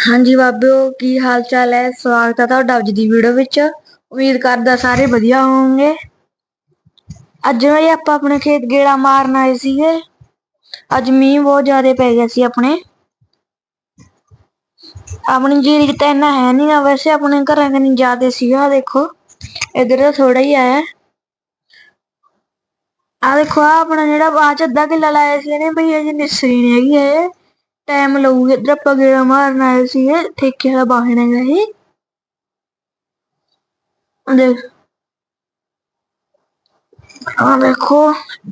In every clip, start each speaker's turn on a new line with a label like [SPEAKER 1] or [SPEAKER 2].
[SPEAKER 1] ਹਾਂਜੀ ਬਾਬਿਓ, ਕੀ ਹਾਲ ਚਾਲ ਹੈ? ਸਵਾਗਤ ਹੈ ਤੁਹਾਡਾ ਅੱਜ ਦੀ ਵੀਡੀਓ ਵਿੱਚ। ਉਮੀਦ ਕਰਦਾ ਸਾਰੇ ਵਧੀਆ ਹੋਵੋਗੇ। ਅੱਜ ਵੀ ਆਪਾਂ ਆਪਣੇ ਖੇਤ ਗੇੜਾ ਮਾਰਨ ਆਏ ਸੀਗੇ। ਅੱਜ ਮੀਂਹ ਬਹੁਤ ਜ਼ਿਆਦਾ ਪੈ ਗਿਆ ਸੀ ਆਪਣੇ। ਆਪਣੀ ਜੀਰੀ ਤਾਂ ਇੰਨਾ ਹੈ ਨਹੀਂ ਆ ਵੈਸੇ, ਆਪਣੇ ਘਰਾਂ ਕਨੀ ਜ਼ਿਆਦਾ ਸੀਗਾ ਦੇਖੋ। ਇਧਰ ਤਾਂ ਥੋੜਾ ਹੀ ਆਇਆ। ਆ ਦੇਖੋ ਆ ਆਪਣਾ ਜਿਹੜਾ ਬਾਅਦ ਚ ਅੱਧਾ ਕਿੱਲਾ ਲਾਇਆ ਸੀ ਇਹਨੇ ਭਈ ਅਜੇ ਨਿਸਰੀ ਨਹੀਂ ਹੈਗੀ ਇਹ। ਟਾਈਮ ਲਊਗਾ, ਇਧਰ ਆਪਾਂ ਗੇੜਾ ਮਾਰਨ ਆਏ ਸੀ ਠੇਕੇ ਵਾਲਾ ਬਾਹਣ ਹੈਗਾ ਇਹ ਦੇਖ। ਆ ਦੇਖੋ,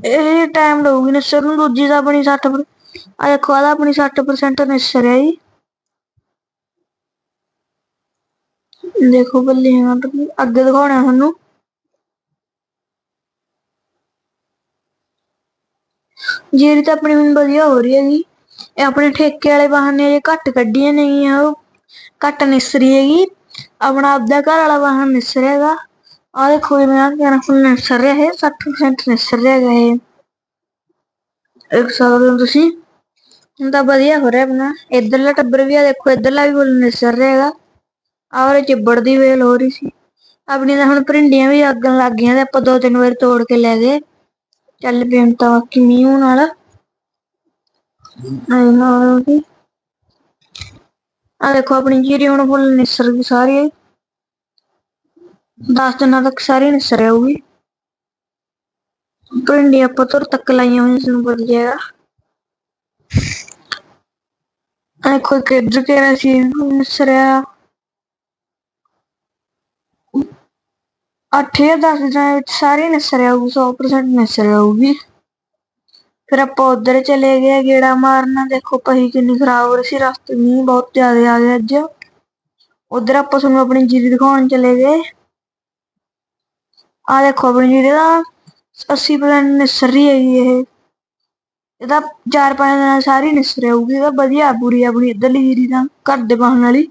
[SPEAKER 1] ਇਹ ਟਾਈਮ ਲਊਗੀ ਨਿਸਰ ਨੂੰ, ਦੂਜੀ ਦਾ ਆਪਣੀ 60 ਆ ਦੇਖੋ ਆਦਾ ਆਪਣੀ 60% ਨਿਸਰ ਹੈ ਜੀ ਦੇਖੋ ਬੱਲੀਆਂ ਅੱਗੇ ਦਿਖਾਉਣਾ ਤੁਹਾਨੂੰ। ਜੀਰੀ ਤਾਂ ਆਪਣੀ ਹੁਣ ਵਧੀਆ ਹੋ ਰਹੀ ਹੈਗੀ। ਇਹ ਆਪਣੇ ਠੇਕੇ ਵਾਲੇ ਵਾਹਨ ਨੇ ਜੇ ਘੱਟ ਕੱਢੀਆਂ ਨਹੀਂ ਆ ਉਹ ਘੱਟ ਨਿਸਰੀ ਹੈਗੀ। ਆਪਣਾ ਆਪਦਾ ਘਰ ਵਾਲਾ ਵਾਹਨ ਨਿਸਰ ਆ ਦੇਖੋ ਜਿਵੇਂ ਆ ਕਹਿਣਾ ਫੁੱਲ ਨਿਸਰ ਰਿਹਾ ਹੈ 60% ਨਿਸਰ ਰਿਹਾ ਹੈਗਾ ਇੱਕ ਸਕਦੇ ਹੋ ਤੁਸੀਂ, ਹੁਣ ਤਾਂ ਵਧੀਆ ਹੋ ਰਿਹਾ ਆਪਣਾ। ਇਧਰਲਾ ਟੱਬਰ ਵੀ ਆ, ਦੇਖੋ ਇਧਰਲਾ ਵੀ ਫੁੱਲ ਨਿਸਰ ਰਿਹਾ ਹੈਗਾ। ਆਹ ਚਿੱਬੜ ਦੀ ਵੇਲ ਹੋ ਰਹੀ ਸੀ। ਆਪਣੀ ਤਾਂ ਹੁਣ ਭਰਿੰਡੀਆਂ ਵੀ ਅੱਗਣ ਲੱਗ ਗਈਆਂ ਤੇ ਆਪਾਂ ਦੋ ਤਿੰਨ ਵਾਰ ਤੋੜ ਕੇ ਲੈ ਗਏ। ਚੱਲ ਪੀਣ ਤਾਂ ਬਾਕੀ ਮੀਂਹ ਨਾਲ। ਆ ਦੇਖੋ, ਆਪਣੀ ਜੀਰੀ ਹੁਣ ਫੁੱਲ ਨਿਸਰ ਗਈ ਸਾਰੀ। 10 ਦਿਨਾਂ ਤੱਕ ਸਾਰੀ ਨਿਸਰ ਆਊਗੀ। ਭਿੰਡੀ ਆਪਾਂ ਤੁਰ ਤੱਕ ਲਾਈਆਂ ਹੋਈਆਂ ਸਾਨੂੰ ਪਤਾ ਜਾਏਗਾ ਦੇਖੋ ਕਿੱਧਰ ਕੇ ਸੀ ਨਿਸਰਿਆ 8 ਜਾਂ 10 ਦਿਨਾਂ ਵਿੱਚ ਸਾਰੀ ਨਿਸਰ ਆਊਗੀ 100% ਨਿਸਰ ਆਊਗੀ। ਫਿਰ ਆਪਾਂ ਉਧਰ ਚਲੇ ਗਏ ਗੇੜਾ ਮਾਰਨਾ। ਦੇਖੋ ਪਹੀ ਕਿੰਨੀ ਖਰਾਬ ਹੋ ਰਹੀ ਸੀ, ਰਸਤੇ ਮੀਂਹ ਬਹੁਤ ਜ਼ਿਆਦਾ ਆ ਗਿਆ ਅੱਜ। ਉਧਰ ਆਪਾਂ ਤੁਹਾਨੂੰ ਆਪਣੀ ਜੀਰੀ ਦਿਖਾਉਣ ਚਲੇ ਗਏ। ਆ ਦੇਖੋ ਆਪਣੀ ਜੀਰੀ ਦਾ 80% ਨਿਸਰ ਰਹੀ ਹੈਗੀ ਇਹ। ਇਹਦਾ 4-5 ਦਿਨਾਂ ਸਾਰੀ ਨਿਸਰ ਆਊਗੀ, ਇਹਦਾ ਵਧੀਆ, ਪੂਰੀ ਆਪਣੀ ਇਧਰਲੀ ਜੀਰੀ ਦਾ ਘਰ ਦੇ ਬਾਹਣ ਵਾਲੀ।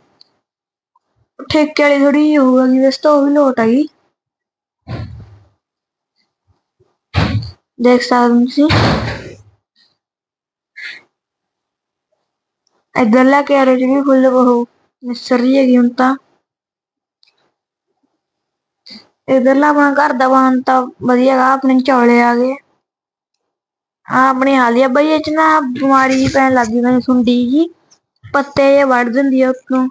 [SPEAKER 1] ਠੇਕੇ ਵਾਲੀ ਥੋੜੀ ਜਿਹੀ ਹੋਊਗੀ ਵੈਸੇ ਤਾਂ ਉਹ ਵੀ ਲੋਟ ਆ ਗਈ ਦੇਖ ਸਕਦੇ ਹੋ ਤੁਸੀਂ। ਇਧਰਲਾ ਕੈਰੇਜ ਵੀ ਫੁੱਲ ਬਹੁ ਨਿਸਰ ਰਹੀ ਹੈਗੀ ਹੁਣ ਤਾਂ। ਇਧਰਲਾ ਆਪਣਾ ਘਰ ਦਾ ਵਾਹਨ ਤਾਂ ਵਧੀਆ ਆਪਣੇ ਚੌਲੇ ਆ ਗਏ। ਆ ਆਪਣੀ ਹਾਲੀਆ ਬਈ ਇਹ ਚ ਨਾ ਬਿਮਾਰੀ ਜੀ ਪੈਣ ਲੱਗ ਗਈ ਮੈਨੂੰ ਸੁੰਡੀ ਜੀ ਪੱਤੇ ਜੇ ਵੜ ਦਿੰਦੀ ਆ ਉੱਤੋਂ।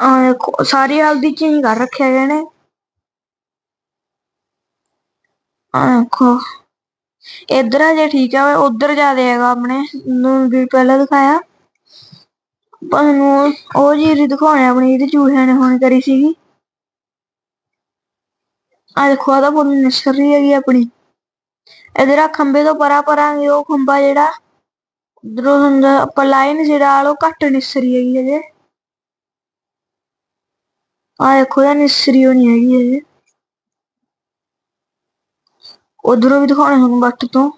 [SPEAKER 1] ਆ ਸਾਰੀ ਹਲਦੀ ਚੇਂਜ ਕਰ ਰੱਖਿਆ ਗਏ ਆ ਦੇਖੋ। ਇਧਰ ਆ ਜੇ ਠੀਕ ਆ ਉਧਰ ਜਾ ਹੈਗਾ ਆਪਣੇ। ਨੂੰ ਵੀ ਪਹਿਲਾਂ ਦਿਖਾਇਆ। ਪਰ ਨੂੰ ਉਹ ਜੀਰੀ ਦਿਖਾਉਣੇ ਆਪਣੀ ਜਿਹੜੀ ਚੂਹਿਆਂ ਨੇ ਹੁਣ ਕਰੀ ਸੀਗੀ। ਆ ਦੇਖੋ ਆਦਾ ਫੁੱਲ ਨਿਸਰ ਰਹੀ ਹੈਗੀ ਆਪਣੀ। ਇਧਰ ਆ ਖੰਬੇ ਤੋਂ ਪਰਾ ਪਰਾਂਗੇ ਉਹ ਖੰਬਾ ਜਿਹੜਾ, ਉਧਰੋਂ ਹੁੰਦਾ, ਆਪਾਂ ਲਾਈਨ ਜਿਹੜਾ ਆਲੋ ਘੱਟ ਨਿਸਰੀ ਹੈਗੀ ਹਜੇ। ਆ ਦੇਖੋ ਇਹ ਨਿਸਰੀ ਹੋਣੀ ਹੈਗੀ ਹਜੇ। ਉਧਰੋਂ ਵੀ ਦਿਖਾਉਣਾ ਤੁਹਾਨੂੰ ਬੱਟ ਤੋਂ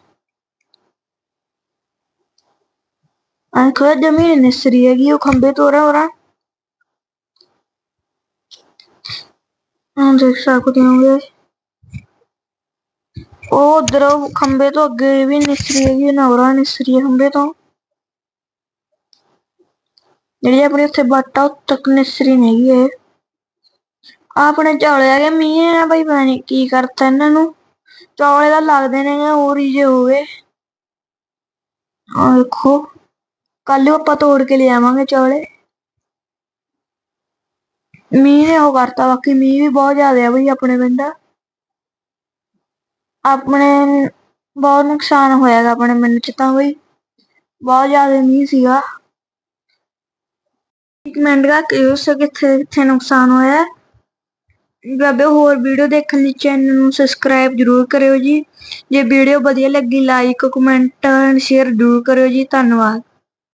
[SPEAKER 1] ਆ ਦੇਖੋ ਜ਼ਮੀਨ ਨਿਸਰੀ ਹੈਗੀ ਉਹ ਖੰਬੇ ਤੋਂ ਰਾ ਰਾ ਹਾਂ ਦੇਖ ਸਕਦੇ ਹੋਗੇ ਉਹ ਉਧਰ ਖੰਬੇ ਤੋਂ ਅੱਗੇ ਵੀ ਨਿਸਰੀ ਹੈਗੀ ਨਵਰਾ ਨਿਸਰੀ ਹੈ ਖੰਬੇ ਤੋਂ ਜਿਹੜੀ ਆਪਣੀ ਉੱਥੇ ਬੱਟ ਆ ਤੱਕ ਨਿਸਰੀ ਨਹੀਂ ਹੈ ਆਪਣੇ ਚੌਲੇ ਆ ਗਏ ਮੀਂਹ ਆ ਬਈ ਪਤਾ ਨੀ ਕੀ ਕਰਤਾ ਇਹਨਾਂ ਨੂੰ ਚੌਲੇ ਦਾ ਲੱਗਦੇ ਨੇ ਹੋਰ ਹੀ ਜੇ ਹੋਵੇ ਆ ਦੇਖੋ ਕੱਲ ਆਪਾਂ ਤੋੜ ਕੇ ਲੈ ਆਵਾਂਗੇ ਚੌਲੇ। ਮੀਂਹ ਨੇ ਉਹ ਕਰਤਾ, ਬਾਕੀ ਮੀਂਹ ਵੀ ਬਹੁਤ ਜ਼ਿਆਦਾ ਆ ਬਈ ਆਪਣੇ ਪਿੰਡ ਆਪਣੇ ਬਹੁਤ ਨੁਕਸਾਨ ਹੋਇਆਗਾ ਆਪਣੇ ਪਿੰਡ ਚ ਤਾਂ ਬਈ। ਬਹੁਤ ਜ਼ਿਆਦਾ ਮੀਂਹ ਸੀਗਾ। ਕਮੈਂਟ ਕਰਕੇ ਦੱਸੋ ਕਿੱਥੇ ਕਿੱਥੇ ਨੁਕਸਾਨ ਹੋਇਆ? ਬਾਬੇ, ਹੋਰ ਵੀਡੀਓ ਦੇਖਣ ਲਈ ਚੈਨਲ ਨੂੰ ਸਬਸਕ੍ਰਾਈਬ ਜਰੂਰ ਕਰਿਓ ਜੀ। ਜੇ ਵੀਡੀਓ ਵਧੀਆ ਲੱਗੀ ਲਾਈਕ ਕਮੈਂਟ ਐਂਡ ਸ਼ੇਅਰ ਜਰੂਰ ਕਰਿਓ ਜੀ। ਧੰਨਵਾਦ।